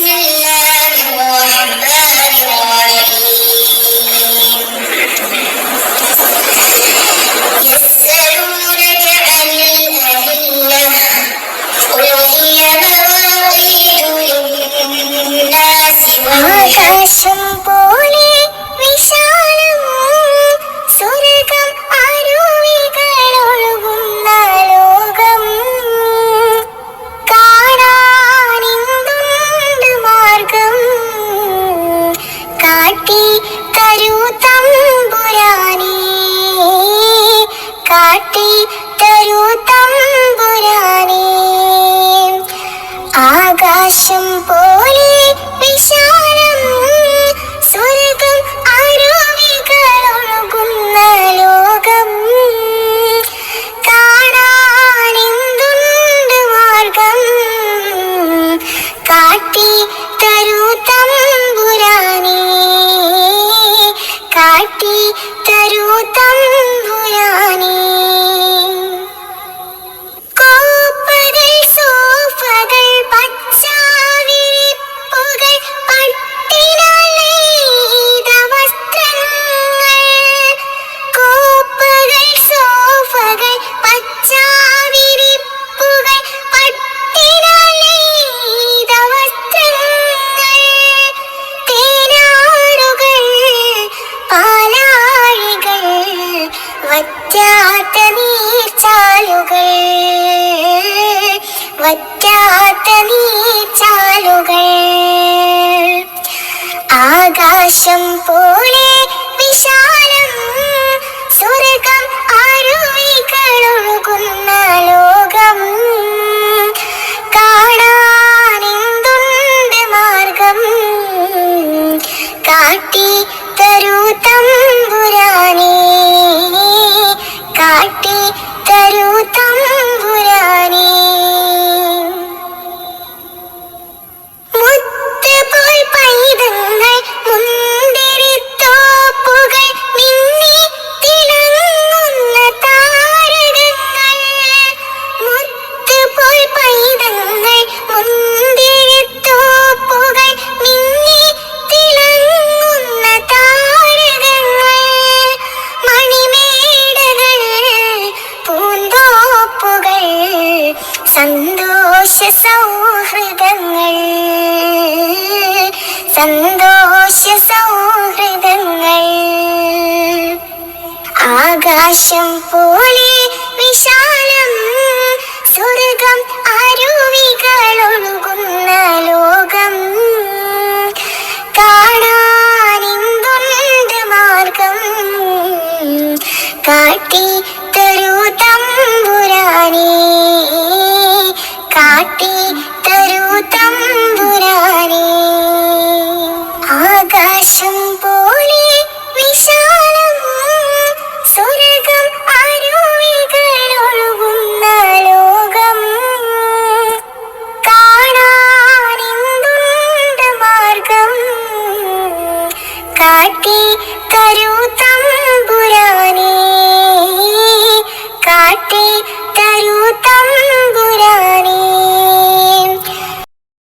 Yeah. വറ്റാത്ത നീച്ചാലുകൾ. വറ്റാത്ത നീച്ചാലുകൾ. ആകാശം പോയി like സന്തോഷ സൗഹൃദങ്ങൾ. സന്തോഷ സൗഹൃദങ്ങൾ. ആകാശം പോലെ വിശാലം സ്വർഗം അരുവികളൊഴുകുന്ന ലോകം. കാണാനിന്തുണ്ട് മാർഗം? കാട്ടി